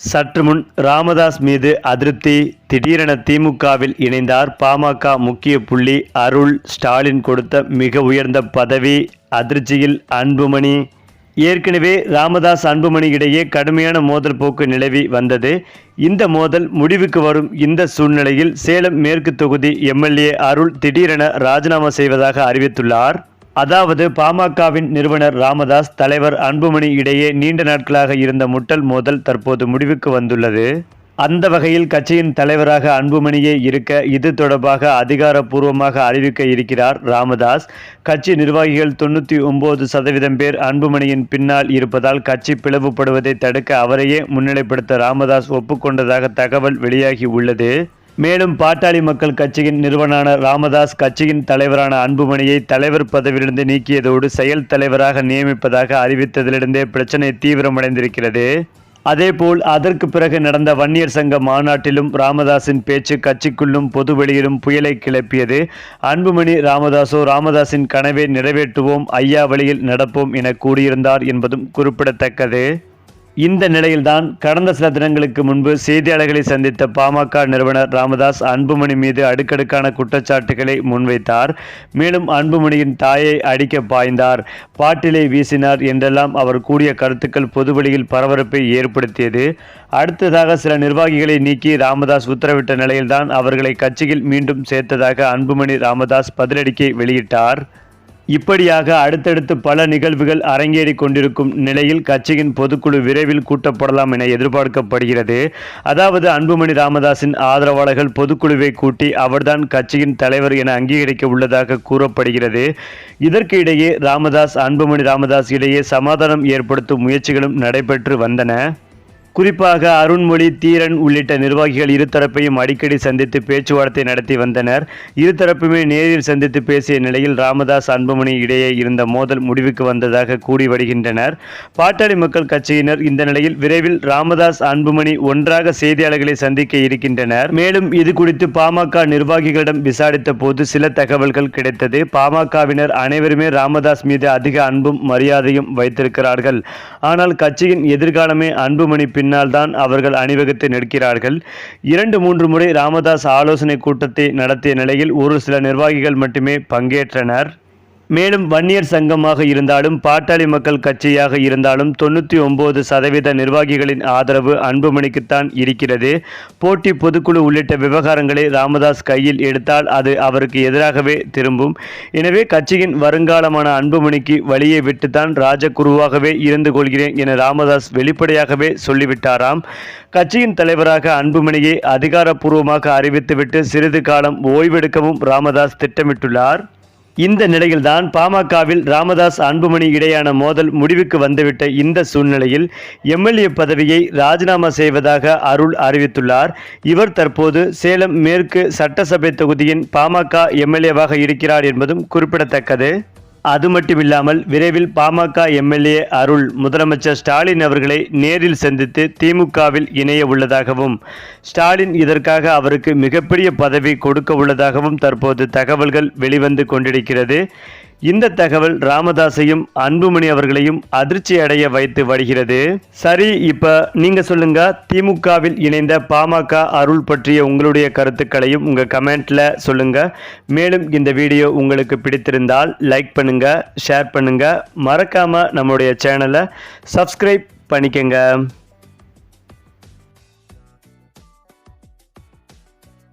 சற்று முன் ராமதாஸ் மீது அதிருப்தி திடீரென திமுகவில் இணைந்தார் பாமக முக்கிய புள்ளி அருள் ஸ்டாலின் கொடுத்த மிக உயர்ந்த பதவி அதிர்ச்சியில் அன்புமணி. ஏற்கனவே ராமதாஸ் அன்புமணி இடையே கடுமையான மோதல் போக்கு நிலவி வந்தது. இந்த மோதல் முடிவுக்கு வரும் இந்த சூழ்நிலையில் சேலம் மேற்கு தொகுதி எம்எல்ஏ அருள் திடீரென ராஜினாமா செய்வதாக அறிவித்துள்ளார். அதாவது பாமகவின் நிறுவனர் ராமதாஸ் தலைவர் அன்புமணி இடையே நீண்ட நாட்களாக இருந்த முட்டல் மோதல் தற்போது முடிவுக்கு வந்துள்ளது. அந்த வகையில் கட்சியின் தலைவராக அன்புமணியே இருக்க இது தொடர்பாக அதிகாரப்பூர்வமாக அறிவிக்க இருக்கிறார் ராமதாஸ். கட்சி நிர்வாகிகள் தொண்ணூற்றி ஒன்பது சதவீதம் பேர் அன்புமணியின் பின்னால் இருப்பதால் கட்சி பிளவுபடுவதை தடுக்க அவரையே முன்னிலைப்படுத்த ராமதாஸ் ஒப்புக்கொண்டதாக தகவல் வெளியாகி உள்ளது. மேலும் பாட்டாளி மக்கள் கட்சியின் நிறுவனான ராமதாஸ் கட்சியின் தலைவரான அன்புமணியை தலைவர் பதவியிலிருந்து நீக்கியதோடு செயல் தலைவராக நியமிப்பதாக அறிவித்ததிலிருந்தே பிரச்சனை தீவிரமடைந்திருக்கிறது. அதேபோல் அதற்கு பிறகு நடந்த வன்னியர் சங்க மாநாட்டிலும் ராமதாஸின் பேச்சு கட்சிக்குள்ளும் பொதுவெளியிலும் புயலை கிளப்பியது. அன்புமணி ராமதாசோ ராமதாஸின் கனவை நிறைவேற்றுவோம் ஐயா வழியில் நடப்போம் என கூறியிருந்தார் என்பதும் குறிப்பிடத்தக்கது. இந்த நிலையில்தான் கடந்த சில தினங்களுக்கு முன்பு செய்தியாளர்களை சந்தித்த பாமக நிறுவனர் ராமதாஸ் அன்புமணி மீது அடுக்கடுக்கான குற்றச்சாட்டுகளை முன்வைத்தார். மேலும் அன்புமணியின் தாயை அடிக்க பாய்ந்தார். பாட்டிலை வீசினார் என்றெல்லாம் அவர் கூறிய கருத்துக்கள் பொதுவெளியில் பரபரப்பை ஏற்படுத்தியது. அடுத்ததாக சில நிர்வாகிகளை நீக்கி ராமதாஸ் உத்தரவிட்ட நிலையில்தான் அவர்களை கட்சியில் மீண்டும் சேர்த்ததாக அன்புமணி ராமதாஸ் பதிலடிக்கை வெளியிட்டார். இப்படியாக அடுத்தடுத்து பல நிகழ்வுகள் அரங்கேறி கொண்டிருக்கும் நிலையில் கட்சியின் பொதுக்குழு விரைவில் கூட்டப்படலாம் என எதிர்பார்க்கப்படுகிறது. அதாவது அன்புமணி ராமதாஸின் ஆதரவாளர்கள் பொதுக்குழுவை கூட்டி அவர்தான் கட்சியின் தலைவர் என அங்கீகரிக்க உள்ளதாக கூறப்படுகிறது. இதற்கு இடையே ராமதாஸ் அன்புமணி ராமதாஸ் இடையே சமாதானம் ஏற்படுத்தும் முயற்சிகளும் நடைபெற்று வந்தன. குறிப்பாக அருண்மொழி தீரன் உள்ளிட்ட நிர்வாகிகள் இருதரப்பையும் அடிக்கடி சந்தித்து பேச்சுவார்த்தை நடத்தி வந்தனர். இருதரப்புமே நேரில் சந்தித்து பேசிய நிலையில் ராமதாஸ் அன்புமணி இடையே இருந்த மோதல் முடிவுக்கு வந்ததாக கூறி வருகின்றனர். பாட்டாளி மக்கள் கட்சியினர் இந்த நிலையில் விரைவில் ராமதாஸ் அன்புமணி ஒன்றாக செய்தியாளர்களை சந்திக்க இருக்கின்றனர். மேலும் இது குறித்து பாமக நிர்வாகிகளிடம் விசாரித்த போது சில தகவல்கள் கிடைத்தது. பாமகவினர் அனைவருமே ராமதாஸ் மீது அதிக அன்பும் மரியாதையும் வைத்திருக்கிறார்கள். ஆனால் கட்சியின் எதிர்காலமே அன்புமணி பின்னால் தான் அவர்கள் அணிவகுத்து நிற்கிறார்கள். இரண்டு மூன்று முறை ராமதாஸ் ஆலோசனை கூட்டத்தை நடத்திய நிலையில் ஒரு சில நிர்வாகிகள் மட்டுமே பங்கேற்றனர். மேலும் வன்னியர் சங்கமாக இருந்தாலும் பாட்டாளி மக்கள் கட்சியாக இருந்தாலும் தொண்ணூற்றி ஒன்பது சதவீத நிர்வாகிகளின் ஆதரவு அன்புமணிக்குத்தான் இருக்கிறது. போட்டி பொதுக்குழு உள்ளிட்ட விவகாரங்களை ராமதாஸ் கையில் எடுத்தால் அது அவருக்கு எதிராகவே திரும்பும். எனவே கட்சியின் வருங்காலமான அன்புமணிக்கு வழியை விட்டுத்தான் ராஜகுருவாகவே இருந்து கொள்கிறேன் என ராமதாஸ் வெளிப்படையாகவே சொல்லிவிட்டாராம். கட்சியின் தலைவராக அன்புமணியை அதிகாரப்பூர்வமாக அறிவித்துவிட்டு சிறிது காலம் ஓய்வெடுக்கவும் ராமதாஸ் திட்டமிட்டுள்ளார். இந்த நிலையில்தான் பாமகவில் ராமதாஸ் அன்புமணி இடையான மோதல் முடிவுக்கு வந்துவிட்ட இந்த சூழ்நிலையில் எம்எல்ஏ பதவியை ராஜினாமா செய்வதாக அருள் அறிவித்துள்ளார். இவர் தற்போது சேலம் மேற்கு சட்டசபை தொகுதியின் பாமக எம்எல்ஏவாக இருக்கிறார் என்பதும் குறிப்பிடத்தக்கது. அது மட்டுமில்லாமல் விரைவில் பாமக எம்எல்ஏ அருள் முதலமைச்சர் ஸ்டாலின் அவர்களை நேரில் சந்தித்து திமுகவில் இணைய உள்ளதாகவும் ஸ்டாலின் இதற்காக அவருக்கு மிகப்பெரிய பதவி கொடுக்க உள்ளதாகவும் தற்போது தகவல்கள் வெளிவந்து கொண்டிருக்கிறது. இந்த தகவல் ராமதாஸையும் அன்புமணி அவர்களையும் அதிர்ச்சி அடைய வைத்து வருகிறது. சரி இப்ப நீங்க சொல்லுங்க திமுகவில் இணைந்த பாமக அருள் பற்றிய உங்களுடைய கருத்துக்களையும் உங்க கமெண்ட்ல சொல்லுங்க. மேலும் இந்த வீடியோ உங்களுக்கு பிடித்திருந்தால் லைக் பண்ணுங்க ஷேர் பண்ணுங்க. மறக்காம நம்முடைய சேனலை சப்ஸ்கிரைப் பண்ணிக்கங்க.